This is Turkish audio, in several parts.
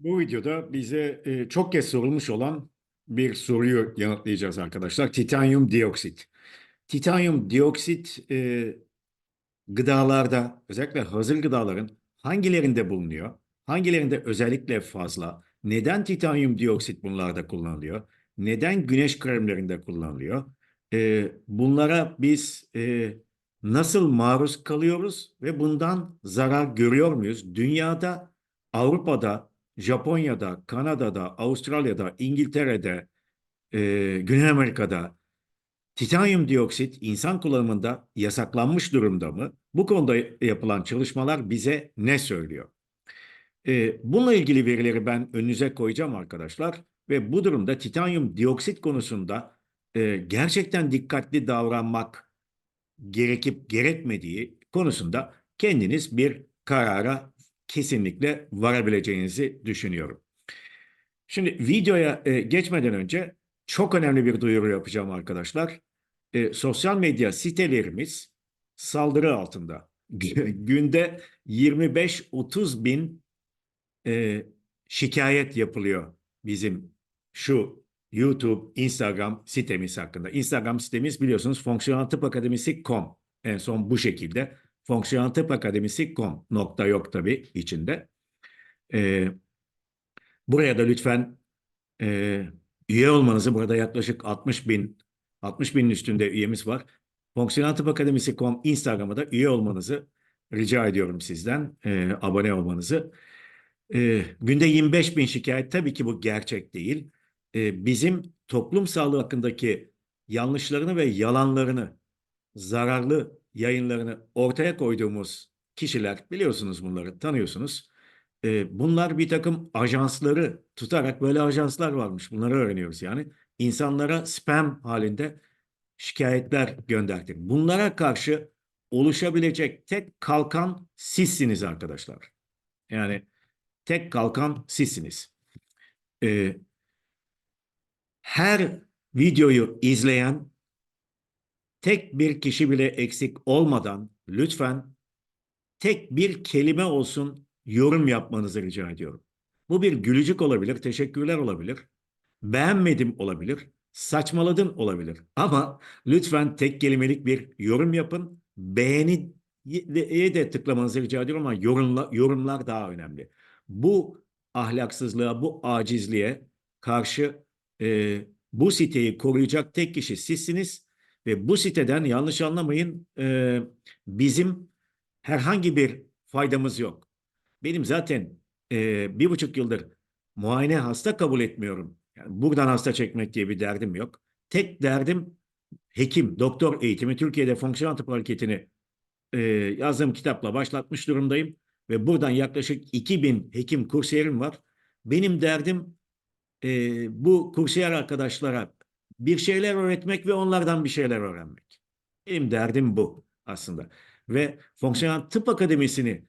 Bu videoda bize e, çok kez sorulmuş olan bir soruyu yanıtlayacağız arkadaşlar. Titanyum dioksit. Titanyum dioksit e, gıdalarda, özellikle hazır gıdaların hangilerinde bulunuyor? Hangilerinde özellikle fazla? Neden titanyum dioksit bunlarda kullanılıyor? Neden güneş kremlerinde kullanılıyor? E, bunlara biz e, nasıl maruz kalıyoruz ve bundan zarar görüyor muyuz? Dünyada, Avrupa'da, Japonya'da, Kanada'da, Avustralya'da, İngiltere'de, e, Güney Amerika'da titanyum dioksit insan kullanımında yasaklanmış durumda mı? Bu konuda yapılan çalışmalar bize ne söylüyor? E, bununla ilgili verileri ben önünüze koyacağım arkadaşlar ve bu durumda titanyum dioksit konusunda e, gerçekten dikkatli davranmak gerekip gerekmediği konusunda kendiniz bir karara kesinlikle varabileceğinizi düşünüyorum. Şimdi videoya e, geçmeden önce çok önemli bir duyuru yapacağım arkadaşlar. E, sosyal medya sitelerimiz saldırı altında. Günde 25-30 bin e, şikayet yapılıyor bizim şu YouTube, Instagram sitemiz hakkında. Instagram sitemiz biliyorsunuz Fonksiyonel Tıp Akademisi.com. En son bu şekilde. Fonksiyonel Tıp Akademisi.com nokta yok tabii içinde. Ee, buraya da lütfen e, üye olmanızı, burada yaklaşık 60 bin, 60 binin üstünde üyemiz var. Fonksiyonel Tıp Akademisi.com Instagram'a da üye olmanızı rica ediyorum sizden, e, abone olmanızı. E, günde 25 bin şikayet tabii ki bu gerçek değil. E, bizim toplum sağlığı hakkındaki yanlışlarını ve yalanlarını, zararlı yayınlarını ortaya koyduğumuz kişiler biliyorsunuz bunları, tanıyorsunuz. E, bunlar bir takım ajansları tutarak böyle ajanslar varmış. Bunları öğreniyoruz yani. İnsanlara spam halinde şikayetler gönderdik. Bunlara karşı oluşabilecek tek kalkan sizsiniz arkadaşlar. Yani tek kalkan sizsiniz. Ee, her videoyu izleyen tek bir kişi bile eksik olmadan lütfen tek bir kelime olsun yorum yapmanızı rica ediyorum. Bu bir gülücük olabilir, teşekkürler olabilir, beğenmedim olabilir, saçmaladın olabilir. Ama lütfen tek kelimelik bir yorum yapın. Beğeni de tıklamanızı rica ediyorum ama yorumla, yorumlar daha önemli. Bu ahlaksızlığa, bu acizliğe karşı e, bu siteyi koruyacak tek kişi sizsiniz ve bu siteden yanlış anlamayın e, bizim herhangi bir faydamız yok. Benim zaten e, bir buçuk yıldır muayene hasta kabul etmiyorum. Yani buradan hasta çekmek diye bir derdim yok. Tek derdim hekim, doktor eğitimi. Türkiye'de fonksiyonel tıp hareketini e, yazdığım kitapla başlatmış durumdayım. Ve buradan yaklaşık 2000 hekim kursiyerim var. Benim derdim e, bu kursiyer arkadaşlara bir şeyler öğretmek ve onlardan bir şeyler öğrenmek. Benim derdim bu aslında. Ve Fonksiyonel Tıp Akademisi'ni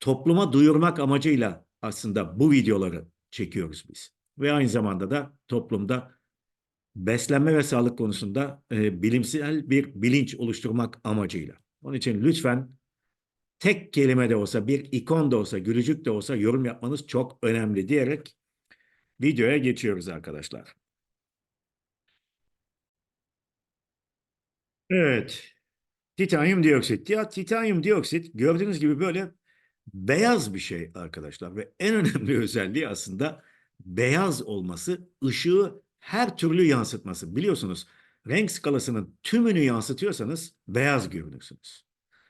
topluma duyurmak amacıyla aslında bu videoları çekiyoruz biz. Ve aynı zamanda da toplumda beslenme ve sağlık konusunda e, bilimsel bir bilinç oluşturmak amacıyla. Onun için lütfen tek kelime de olsa, bir ikon da olsa, gülücük de olsa yorum yapmanız çok önemli diyerek videoya geçiyoruz arkadaşlar. Evet. Titanyum dioksit. Ya titanyum dioksit gördüğünüz gibi böyle beyaz bir şey arkadaşlar ve en önemli özelliği aslında beyaz olması, ışığı her türlü yansıtması. Biliyorsunuz renk skalasının tümünü yansıtıyorsanız beyaz görünürsünüz.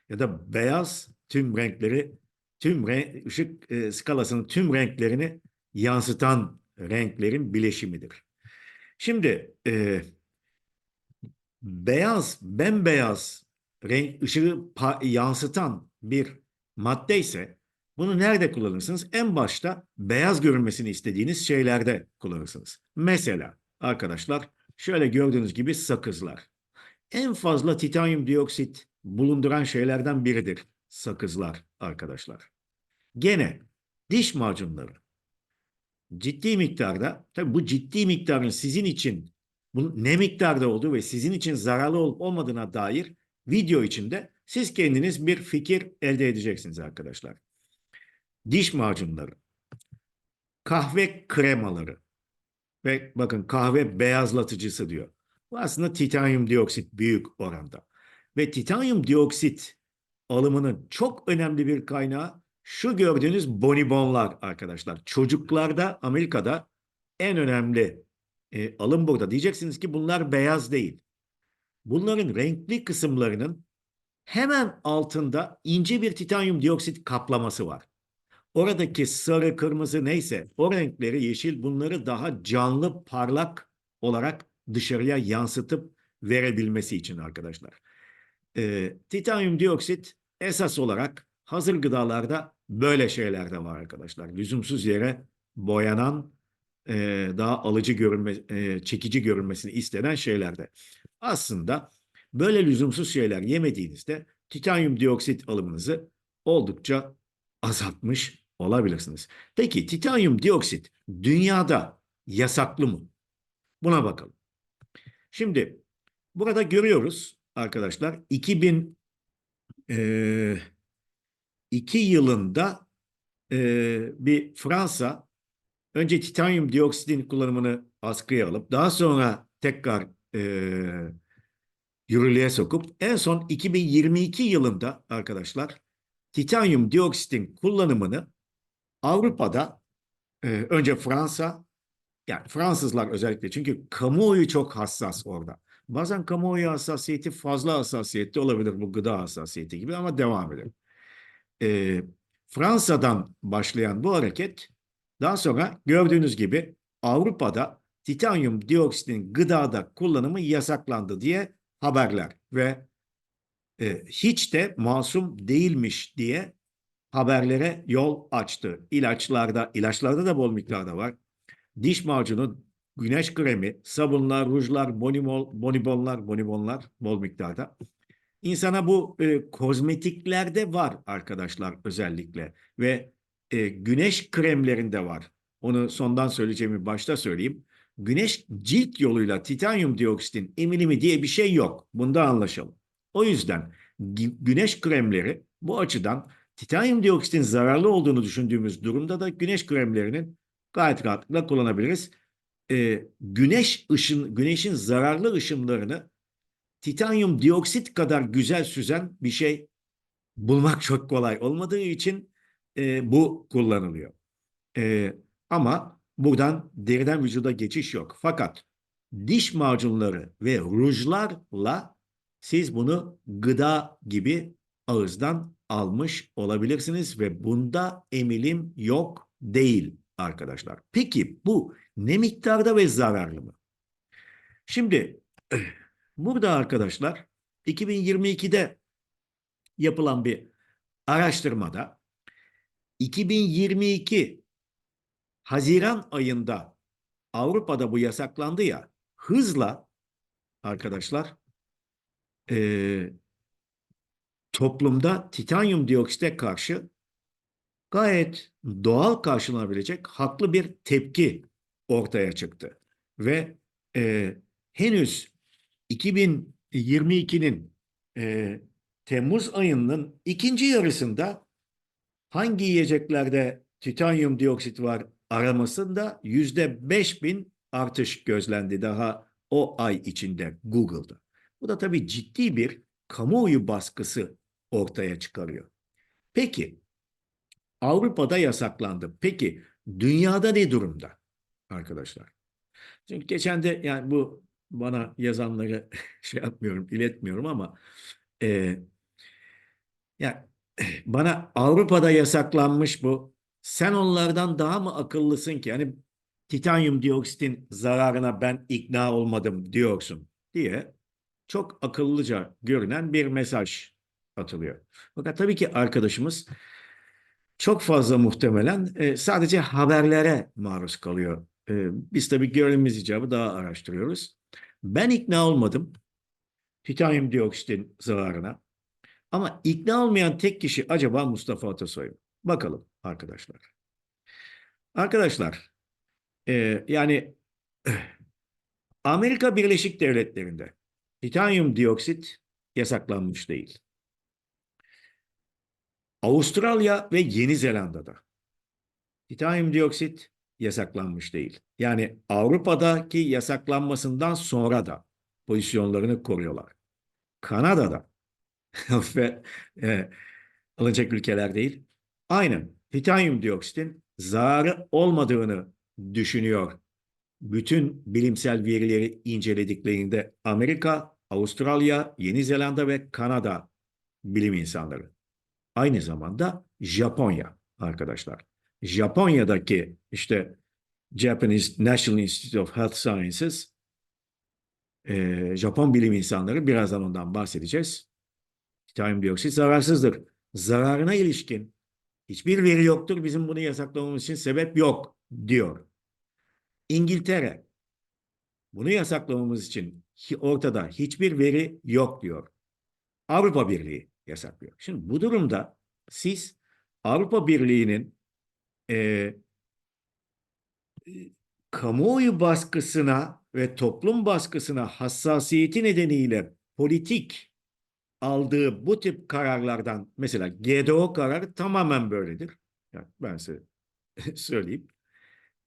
Ya da beyaz tüm renkleri, tüm renk, ışık e, skalasının tüm renklerini yansıtan renklerin bileşimidir. Şimdi e, beyaz, bembeyaz renk ışığı yansıtan bir madde ise bunu nerede kullanırsınız? En başta beyaz görünmesini istediğiniz şeylerde kullanırsınız. Mesela arkadaşlar şöyle gördüğünüz gibi sakızlar. En fazla titanyum dioksit bulunduran şeylerden biridir sakızlar arkadaşlar. Gene diş macunları. Ciddi miktarda, tabii bu ciddi miktarın sizin için bu ne miktarda olduğu ve sizin için zararlı olup olmadığına dair video içinde siz kendiniz bir fikir elde edeceksiniz arkadaşlar. Diş macunları. kahve kremaları ve bakın kahve beyazlatıcısı diyor. Bu aslında titanyum dioksit büyük oranda. Ve titanyum dioksit alımının çok önemli bir kaynağı şu gördüğünüz bonibonlar arkadaşlar. Çocuklarda Amerika'da en önemli e, alım burada. Diyeceksiniz ki bunlar beyaz değil. Bunların renkli kısımlarının hemen altında ince bir titanyum dioksit kaplaması var. Oradaki sarı, kırmızı neyse o renkleri yeşil bunları daha canlı, parlak olarak dışarıya yansıtıp verebilmesi için arkadaşlar. Ee, titanyum dioksit esas olarak hazır gıdalarda böyle şeyler de var arkadaşlar. Lüzumsuz yere boyanan, e, daha alıcı görünme, e, çekici görünmesini istenen şeylerde. Aslında böyle lüzumsuz şeyler yemediğinizde titanyum dioksit alımınızı oldukça azaltmış olabilirsiniz. Peki titanyum dioksit dünyada yasaklı mı? Buna bakalım. Şimdi burada görüyoruz arkadaşlar 2002 yılında e, bir Fransa önce titanyum dioksitin kullanımını askıya alıp daha sonra tekrar e, yürürlüğe sokup en son 2022 yılında arkadaşlar titanyum dioksitin kullanımını Avrupa'da e, önce Fransa yani Fransızlar özellikle çünkü kamuoyu çok hassas orada. Bazen kamuoyu hassasiyeti fazla hassasiyetli olabilir bu gıda hassasiyeti gibi ama devam edelim. E, Fransa'dan başlayan bu hareket daha sonra gördüğünüz gibi Avrupa'da titanyum dioksitin gıdada kullanımı yasaklandı diye haberler ve e, hiç de masum değilmiş diye haberlere yol açtı. İlaçlarda, ilaçlarda da bol miktarda var. Diş macunu, güneş kremi, sabunlar, rujlar, bonibol, bonibonlar, bonibonlar bol miktarda. İnsana bu e, kozmetiklerde var arkadaşlar özellikle ve e, güneş kremlerinde var. Onu sondan söyleyeceğimi başta söyleyeyim. Güneş cilt yoluyla titanyum dioksitin emilimi diye bir şey yok. Bunda anlaşalım. O yüzden güneş kremleri bu açıdan titanyum dioksitin zararlı olduğunu düşündüğümüz durumda da güneş kremlerinin gayet rahatlıkla kullanabiliriz. Ee, güneş ışın, güneşin zararlı ışınlarını titanyum dioksit kadar güzel süzen bir şey bulmak çok kolay olmadığı için e, bu kullanılıyor. E, ama buradan deriden vücuda geçiş yok. Fakat diş macunları ve rujlarla siz bunu gıda gibi ağızdan almış olabilirsiniz ve bunda emilim yok değil arkadaşlar. Peki bu ne miktarda ve zararlı mı? Şimdi burada arkadaşlar 2022'de yapılan bir araştırmada 2022 Haziran ayında Avrupa'da bu yasaklandı ya hızla arkadaşlar e, toplumda titanyum dioksite karşı gayet doğal karşılanabilecek haklı bir tepki ortaya çıktı. Ve e, henüz 2022'nin e, Temmuz ayının ikinci yarısında hangi yiyeceklerde titanyum dioksit var aramasında yüzde beş bin artış gözlendi daha o ay içinde Google'da. Bu da tabii ciddi bir kamuoyu baskısı ortaya çıkarıyor. Peki Avrupa'da yasaklandı. Peki dünyada ne durumda arkadaşlar? Çünkü geçen de yani bu bana yazanları şey yapmıyorum, iletmiyorum ama e, yani bana Avrupa'da yasaklanmış bu. Sen onlardan daha mı akıllısın ki? Yani titanyum dioksitin zararına ben ikna olmadım diyorsun diye çok akıllıca görünen bir mesaj atılıyor. Fakat tabii ki arkadaşımız çok fazla muhtemelen e, sadece haberlere maruz kalıyor. E, biz tabii görevimiz icabı daha araştırıyoruz. Ben ikna olmadım titanyum dioksitin zararına. Ama ikna olmayan tek kişi acaba Mustafa Atasoy mu? Bakalım arkadaşlar. Arkadaşlar e, yani Amerika Birleşik Devletleri'nde titanyum dioksit yasaklanmış değil. Avustralya ve Yeni Zelanda'da titanyum dioksit yasaklanmış değil. Yani Avrupa'daki yasaklanmasından sonra da pozisyonlarını koruyorlar. Kanada'da ve e, alınacak ülkeler değil. Aynen titanyum dioksitin zararı olmadığını düşünüyor. Bütün bilimsel verileri incelediklerinde Amerika, Avustralya, Yeni Zelanda ve Kanada bilim insanları. Aynı zamanda Japonya arkadaşlar. Japonya'daki işte Japanese National Institute of Health Sciences e, Japon bilim insanları birazdan ondan bahsedeceğiz. Titanyum dioksit zararsızdır. Zararına ilişkin hiçbir veri yoktur. Bizim bunu yasaklamamız için sebep yok diyor. İngiltere bunu yasaklamamız için ortada hiçbir veri yok diyor. Avrupa Birliği yasaklıyor. Şimdi bu durumda siz Avrupa Birliği'nin e, kamuoyu baskısına ve toplum baskısına hassasiyeti nedeniyle politik aldığı bu tip kararlardan mesela GDO kararı tamamen böyledir. Yani ben size söyleyeyim.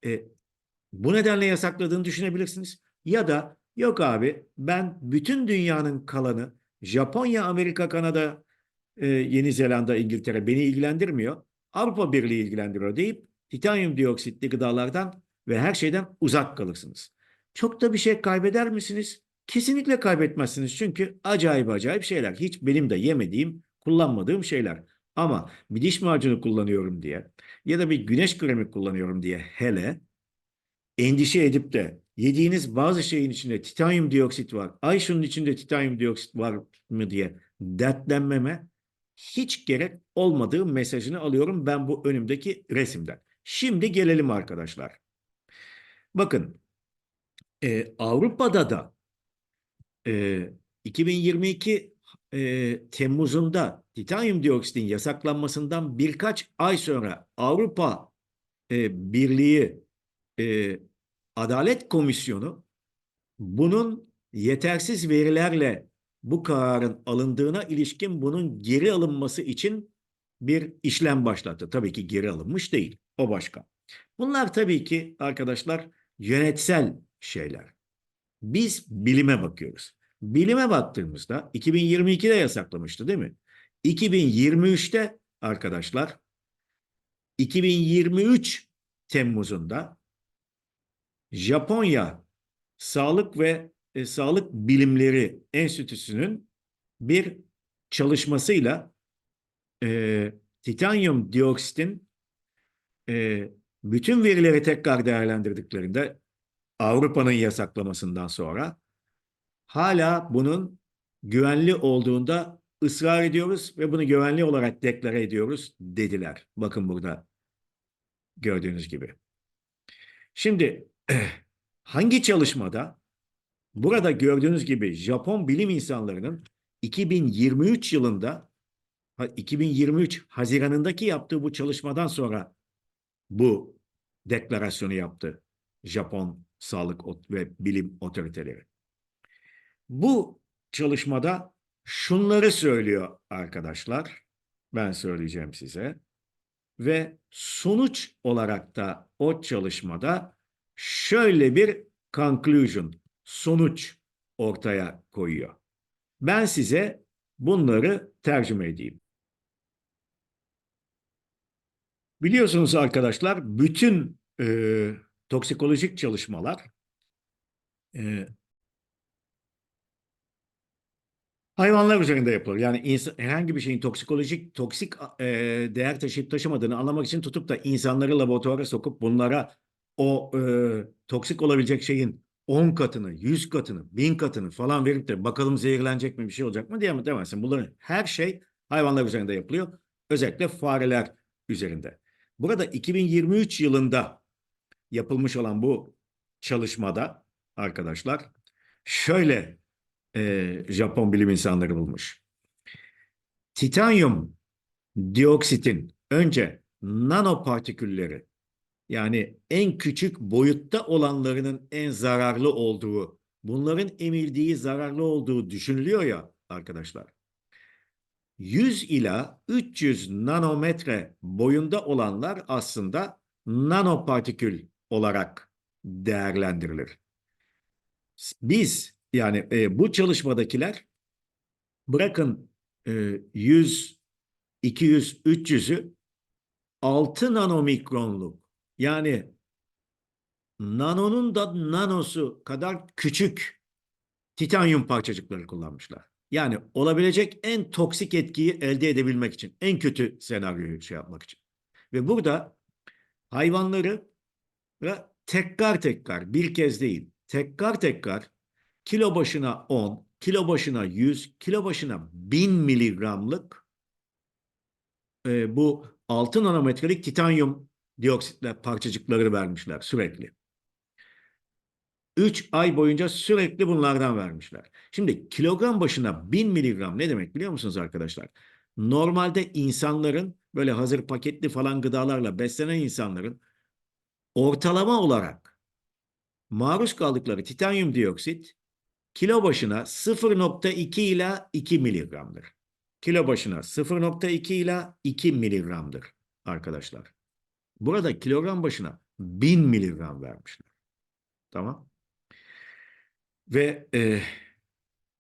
E, bu nedenle yasakladığını düşünebilirsiniz. Ya da yok abi ben bütün dünyanın kalanı Japonya, Amerika, Kanada, e, Yeni Zelanda, İngiltere beni ilgilendirmiyor. Avrupa Birliği ilgilendiriyor deyip titanyum dioksitli gıdalardan ve her şeyden uzak kalırsınız. Çok da bir şey kaybeder misiniz? Kesinlikle kaybetmezsiniz çünkü acayip acayip şeyler. Hiç benim de yemediğim, kullanmadığım şeyler. Ama bir diş macunu kullanıyorum diye ya da bir güneş kremi kullanıyorum diye hele endişe edip de yediğiniz bazı şeyin içinde titanyum dioksit var. Ay şunun içinde titanyum dioksit var mı diye dertlenmeme hiç gerek olmadığı mesajını alıyorum ben bu önümdeki resimden. Şimdi gelelim arkadaşlar. Bakın e, Avrupa'da da e, 2022 e, Temmuz'unda titanyum dioksitin yasaklanmasından birkaç ay sonra Avrupa e, Birliği e, Adalet Komisyonu bunun yetersiz verilerle bu kararın alındığına ilişkin bunun geri alınması için bir işlem başlattı. Tabii ki geri alınmış değil. O başka. Bunlar tabii ki arkadaşlar yönetsel şeyler. Biz bilime bakıyoruz. Bilime baktığımızda 2022'de yasaklamıştı değil mi? 2023'te arkadaşlar 2023 Temmuz'unda Japonya Sağlık ve e, Sağlık Bilimleri Enstitüsü'nün bir çalışmasıyla e, titanyum dioksitin e, bütün verileri tekrar değerlendirdiklerinde Avrupa'nın yasaklamasından sonra hala bunun güvenli olduğunda ısrar ediyoruz ve bunu güvenli olarak deklare ediyoruz dediler. Bakın burada gördüğünüz gibi. Şimdi hangi çalışmada burada gördüğünüz gibi Japon bilim insanlarının 2023 yılında 2023 Haziran'ındaki yaptığı bu çalışmadan sonra bu deklarasyonu yaptı Japon sağlık ve bilim otoriteleri. Bu çalışmada şunları söylüyor arkadaşlar. Ben söyleyeceğim size. Ve sonuç olarak da o çalışmada şöyle bir conclusion, sonuç ortaya koyuyor. Ben size bunları tercüme edeyim. Biliyorsunuz arkadaşlar bütün e, toksikolojik çalışmalar e, hayvanlar üzerinde yapılır. Yani insan, herhangi bir şeyin toksikolojik, toksik e, değer taşıyıp taşımadığını anlamak için tutup da insanları laboratuvara sokup bunlara o e, toksik olabilecek şeyin 10 katını, 100 katını, 1000 katını falan verip de bakalım zehirlenecek mi bir şey olacak mı diye demezsin. Bunların her şey hayvanlar üzerinde yapılıyor. Özellikle fareler üzerinde. Burada 2023 yılında yapılmış olan bu çalışmada arkadaşlar şöyle e, Japon bilim insanları bulmuş. Titanyum dioksitin önce nanopartikülleri yani en küçük boyutta olanlarının en zararlı olduğu, bunların emildiği zararlı olduğu düşünülüyor ya arkadaşlar. 100 ila 300 nanometre boyunda olanlar aslında nanopartikül olarak değerlendirilir. Biz yani e, bu çalışmadakiler bırakın e, 100, 200, 300'ü 6 nanomikronluk yani nanonun da nanosu kadar küçük titanyum parçacıkları kullanmışlar. Yani olabilecek en toksik etkiyi elde edebilmek için, en kötü senaryoyu şey yapmak için. Ve burada hayvanları ve tekrar tekrar bir kez değil, tekrar tekrar kilo başına 10, kilo başına 100, kilo başına 1000 miligramlık e, bu 6 nanometrelik titanyum dioksitler parçacıkları vermişler sürekli. 3 ay boyunca sürekli bunlardan vermişler. Şimdi kilogram başına 1000 miligram ne demek biliyor musunuz arkadaşlar? Normalde insanların böyle hazır paketli falan gıdalarla beslenen insanların ortalama olarak maruz kaldıkları titanyum dioksit kilo başına 0.2 ila 2 miligramdır. Kilo başına 0.2 ila 2 miligramdır arkadaşlar. Burada kilogram başına 1000 miligram vermişler. Tamam. Ve e,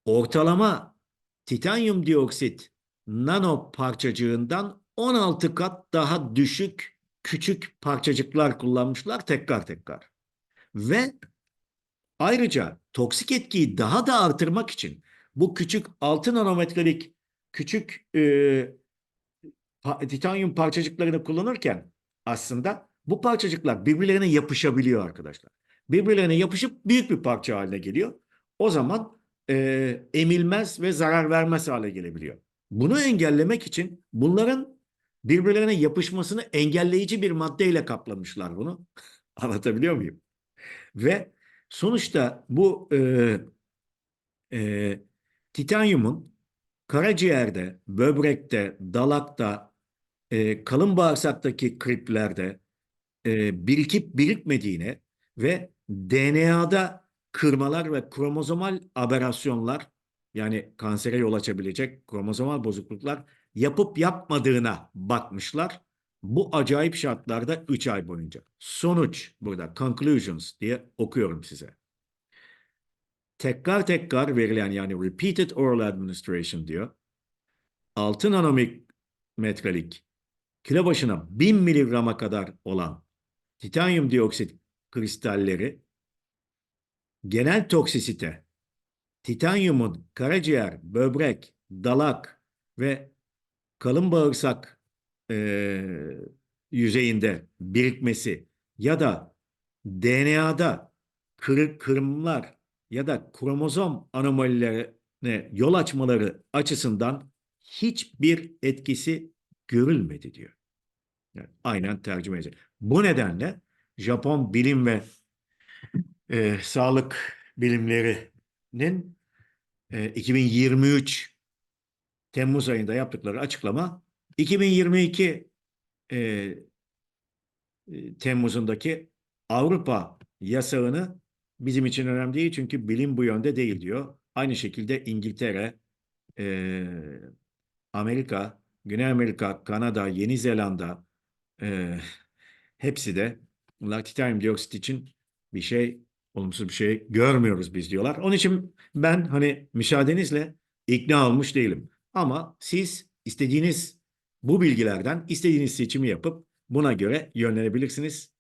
ortalama titanyum dioksit nano parçacığından 16 kat daha düşük küçük parçacıklar kullanmışlar tekrar tekrar. Ve ayrıca toksik etkiyi daha da artırmak için bu küçük 6 nanometrelik küçük e, titanyum parçacıklarını kullanırken aslında bu parçacıklar birbirlerine yapışabiliyor arkadaşlar. Birbirlerine yapışıp büyük bir parça haline geliyor. O zaman e, emilmez ve zarar vermez hale gelebiliyor. Bunu engellemek için bunların birbirlerine yapışmasını engelleyici bir maddeyle kaplamışlar bunu. Anlatabiliyor muyum? Ve sonuçta bu e, e, titanyumun karaciğerde, böbrekte, dalakta, e, kalın bağırsaktaki kriplerde e, birikip birikmediğine ve DNA'da kırmalar ve kromozomal aberasyonlar yani kansere yol açabilecek kromozomal bozukluklar yapıp yapmadığına bakmışlar. Bu acayip şartlarda 3 ay boyunca. Sonuç burada conclusions diye okuyorum size. Tekrar tekrar verilen yani repeated oral administration diyor. 6 nanometrelik kilo başına 1000 miligrama kadar olan titanyum dioksit kristalleri genel toksisite titanyumun karaciğer, böbrek, dalak ve kalın bağırsak e, yüzeyinde birikmesi ya da DNA'da kır, kırımlar ya da kromozom anomalilerine yol açmaları açısından hiçbir etkisi görülmedi diyor. Yani aynen tercüme edecek. Bu nedenle Japon bilim ve e, sağlık bilimlerinin e, 2023 Temmuz ayında yaptıkları açıklama 2022 e, e, Temmuz'undaki Avrupa yasağını bizim için önemli değil çünkü bilim bu yönde değil diyor. Aynı şekilde İngiltere, e, Amerika, Güney Amerika, Kanada, Yeni Zelanda e, hepsi de bunlar titanyum dioksit için bir şey olumsuz bir şey görmüyoruz biz diyorlar. Onun için ben hani müsaadenizle ikna olmuş değilim. Ama siz istediğiniz bu bilgilerden istediğiniz seçimi yapıp buna göre yönlenebilirsiniz.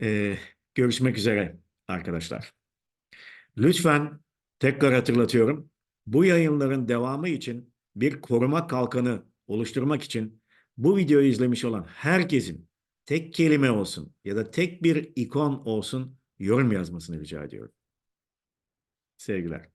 Ee, görüşmek üzere arkadaşlar. Lütfen tekrar hatırlatıyorum. Bu yayınların devamı için bir koruma kalkanı oluşturmak için bu videoyu izlemiş olan herkesin tek kelime olsun ya da tek bir ikon olsun yorum yazmasını rica ediyorum. Sevgiler.